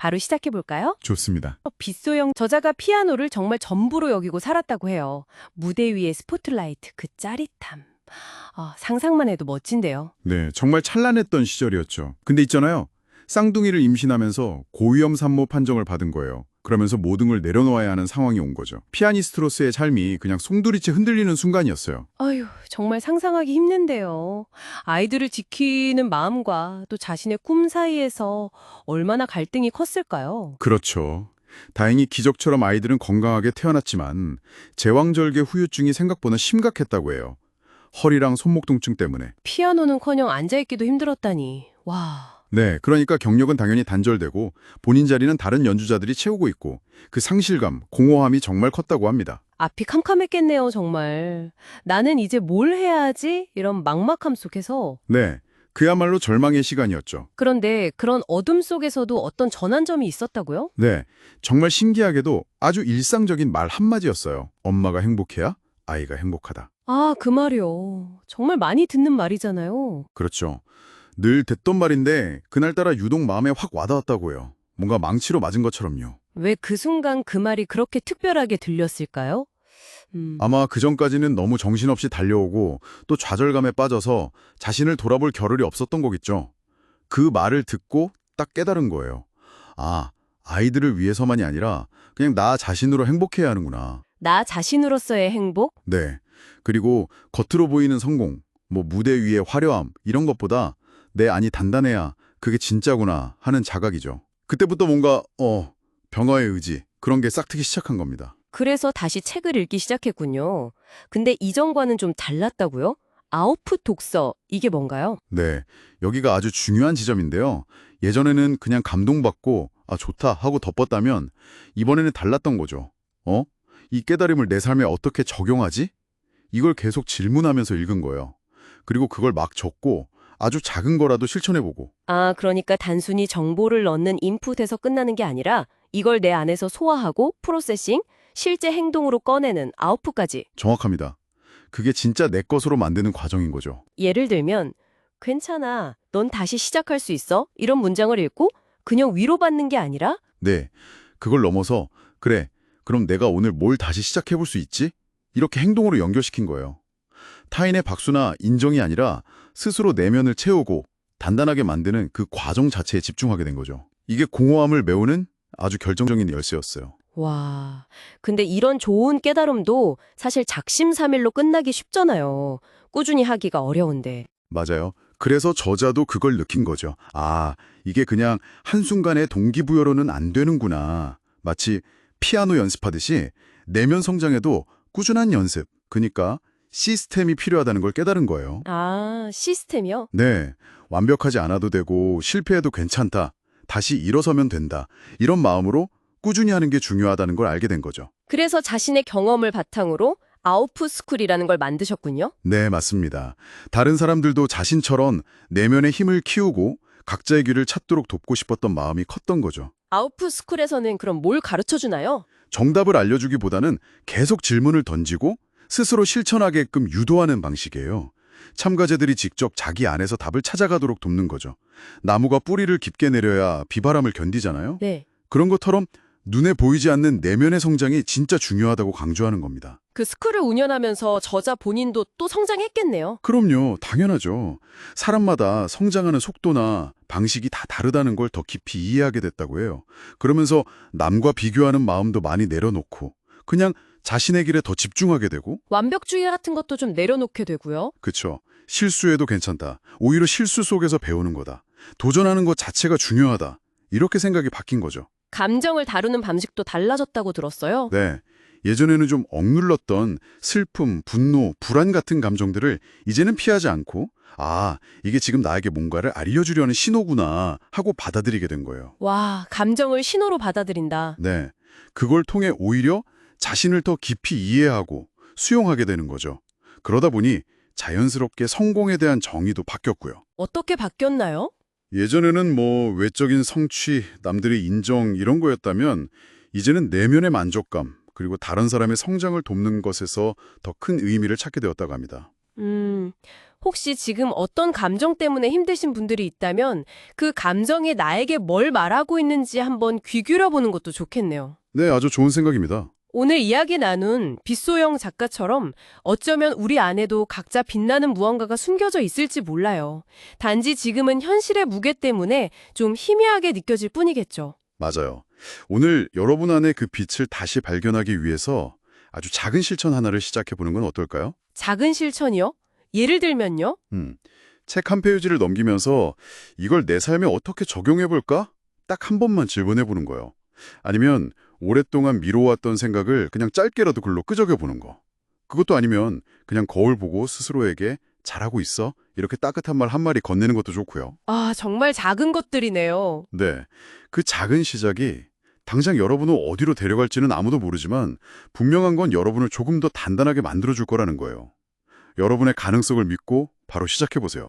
바로 시작해 볼까요? 좋습니다. 빗소영 저자가 피아노를 정말 전부로 여기고 살았다고 해요. 무대 위의 스포트라이트, 그 짜릿함. 아, 상상만 해도 멋진데요. 네, 정말 찬란했던 시절이었죠. 근데 있잖아요. 쌍둥이를 임신하면서 고위험 산모 판정을 받은 거예요. 그러면서 모든 걸 내려놓아야 하는 상황이 온 거죠. 피아니스트로서의 삶이 그냥 송두리째 흔들리는 순간이었어요. 아휴, 정말 상상하기 힘든데요. 아이들을 지키는 마음과 또 자신의 꿈 사이에서 얼마나 갈등이 컸을까요? 그렇죠. 다행히 기적처럼 아이들은 건강하게 태어났지만 제왕절개 후유증이 생각보다 심각했다고 해요. 허리랑 손목 통증 때문에. 피아노는커녕 앉아있기도 힘들었다니. 와, 네, 그러니까 경력은 당연히 단절되고 본인 자리는 다른 연주자들이 채우고 있고 그 상실감, 공허함이 정말 컸다고 합니다. 앞이 캄캄했겠네요, 정말. 나는 이제 뭘 해야 하지? 이런 막막함 속에서. 네, 그야말로 절망의 시간이었죠. 그런데 그런 어둠 속에서도 어떤 전환점이 있었다고요? 네, 정말 신기하게도 아주 일상적인 말 한마디였어요. 엄마가 행복해야 아이가 행복하다. 아, 그 말이요. 정말 많이 듣는 말이잖아요. 그렇죠. 늘 듣던 말인데 그날따라 유독 마음에 확 와닿았다고 해요. 뭔가 망치로 맞은 것처럼요. 왜 그 순간 그 말이 그렇게 특별하게 들렸을까요? 음, 아마 그전까지는 너무 정신없이 달려오고 또 좌절감에 빠져서 자신을 돌아볼 겨를이 없었던 거겠죠. 그 말을 듣고 딱 깨달은 거예요. 아, 아이들을 위해서만이 아니라 그냥 나 자신으로 행복해야 하는구나. 나 자신으로서의 행복? 네. 그리고 겉으로 보이는 성공, 뭐 무대 위의 화려함 이런 것보다 내 안이 단단해야 그게 진짜구나 하는 자각이죠. 그때부터 뭔가 어 병화의 의지 그런 게 싹트기 시작한 겁니다. 그래서 다시 책을 읽기 시작했군요. 근데 이전과는 좀 달랐다고요? 아웃풋 독서, 이게 뭔가요? 네, 여기가 아주 중요한 지점인데요. 예전에는 그냥 감동받고 아 좋다 하고 덮었다면 이번에는 달랐던 거죠. 어? 이 깨달음을 내 삶에 어떻게 적용하지? 이걸 계속 질문하면서 읽은 거예요. 그리고 그걸 막 적고 아주 작은 거라도 실천해보고 아, 그러니까 단순히 정보를 넣는 인풋에서 끝나는 게 아니라 이걸 내 안에서 소화하고 프로세싱, 실제 행동으로 꺼내는 아웃풋까지. 정확합니다. 그게 진짜 내 것으로 만드는 과정인 거죠. 예를 들면 괜찮아, 넌 다시 시작할 수 있어? 이런 문장을 읽고 그냥 위로받는 게 아니라 네, 그걸 넘어서 그래, 그럼 내가 오늘 뭘 다시 시작해볼 수 있지? 이렇게 행동으로 연결시킨 거예요. 타인의 박수나 인정이 아니라 스스로 내면을 채우고 단단하게 만드는 그 과정 자체에 집중하게 된 거죠. 이게 공허함을 메우는 아주 결정적인 열쇠였어요. 와, 근데 이런 좋은 깨달음도 사실 작심삼일로 끝나기 쉽잖아요. 꾸준히 하기가 어려운데. 맞아요. 그래서 저자도 그걸 느낀 거죠. 아, 이게 그냥 한순간의 동기부여로는 안 되는구나. 마치 피아노 연습하듯이 내면 성장에도 꾸준한 연습, 그니까 시스템이 필요하다는 걸 깨달은 거예요. 아, 시스템이요? 네, 완벽하지 않아도 되고 실패해도 괜찮다. 다시 일어서면 된다. 이런 마음으로 꾸준히 하는 게 중요하다는 걸 알게 된 거죠. 그래서 자신의 경험을 바탕으로 아웃풋 스쿨이라는 걸 만드셨군요. 네, 맞습니다. 다른 사람들도 자신처럼 내면의 힘을 키우고 각자의 길을 찾도록 돕고 싶었던 마음이 컸던 거죠. 아웃풋 스쿨에서는 그럼 뭘 가르쳐 주나요? 정답을 알려주기보다는 계속 질문을 던지고 스스로 실천하게끔 유도하는 방식이에요. 참가자들이 직접 자기 안에서 답을 찾아가도록 돕는 거죠. 나무가 뿌리를 깊게 내려야 비바람을 견디잖아요. 네. 그런 것처럼 눈에 보이지 않는 내면의 성장이 진짜 중요하다고 강조하는 겁니다. 그 스쿨을 운영하면서 저자 본인도 또 성장했겠네요. 그럼요. 당연하죠. 사람마다 성장하는 속도나 방식이 다 다르다는 걸 더 깊이 이해하게 됐다고 해요. 그러면서 남과 비교하는 마음도 많이 내려놓고 그냥 자신의 길에 더 집중하게 되고 완벽주의 같은 것도 좀 내려놓게 되고요. 그쵸. 실수해도 괜찮다. 오히려 실수 속에서 배우는 거다. 도전하는 것 자체가 중요하다. 이렇게 생각이 바뀐 거죠. 감정을 다루는 방식도 달라졌다고 들었어요. 네. 예전에는 좀 억눌렀던 슬픔, 분노, 불안 같은 감정들을 이제는 피하지 않고 아, 이게 지금 나에게 뭔가를 알려주려는 신호구나 하고 받아들이게 된 거예요. 와, 감정을 신호로 받아들인다. 네. 그걸 통해 오히려 자신을 더 깊이 이해하고 수용하게 되는 거죠. 그러다 보니 자연스럽게 성공에 대한 정의도 바뀌었고요. 어떻게 바뀌었나요? 예전에는 뭐 외적인 성취, 남들의 인정 이런 거였다면 이제는 내면의 만족감, 그리고 다른 사람의 성장을 돕는 것에서 더 큰 의미를 찾게 되었다고 합니다. 음, 혹시 지금 어떤 감정 때문에 힘드신 분들이 있다면 그 감정이 나에게 뭘 말하고 있는지 한번 귀 기울여보는 것도 좋겠네요. 네, 아주 좋은 생각입니다. 오늘 이야기 나눈 빗소영 작가처럼 어쩌면 우리 안에도 각자 빛나는 무언가가 숨겨져 있을지 몰라요. 단지 지금은 현실의 무게 때문에 좀 희미하게 느껴질 뿐이겠죠. 맞아요. 오늘 여러분 안에 그 빛을 다시 발견하기 위해서 아주 작은 실천 하나를 시작해 보는 건 어떨까요? 작은 실천이요? 예를 들면요? 음, 책 한 페이지를 넘기면서 이걸 내 삶에 어떻게 적용해 볼까? 딱 한 번만 질문해 보는 거예요. 아니면 오랫동안 미뤄왔던 생각을 그냥 짧게라도 글로 끄적여 보는 거. 그것도 아니면 그냥 거울 보고 스스로에게 잘하고 있어? 이렇게 따뜻한 말 한 마디 건네는 것도 좋고요. 아, 정말 작은 것들이네요. 네, 그 작은 시작이 당장 여러분을 어디로 데려갈지는 아무도 모르지만 분명한 건 여러분을 조금 더 단단하게 만들어줄 거라는 거예요. 여러분의 가능성을 믿고 바로 시작해보세요.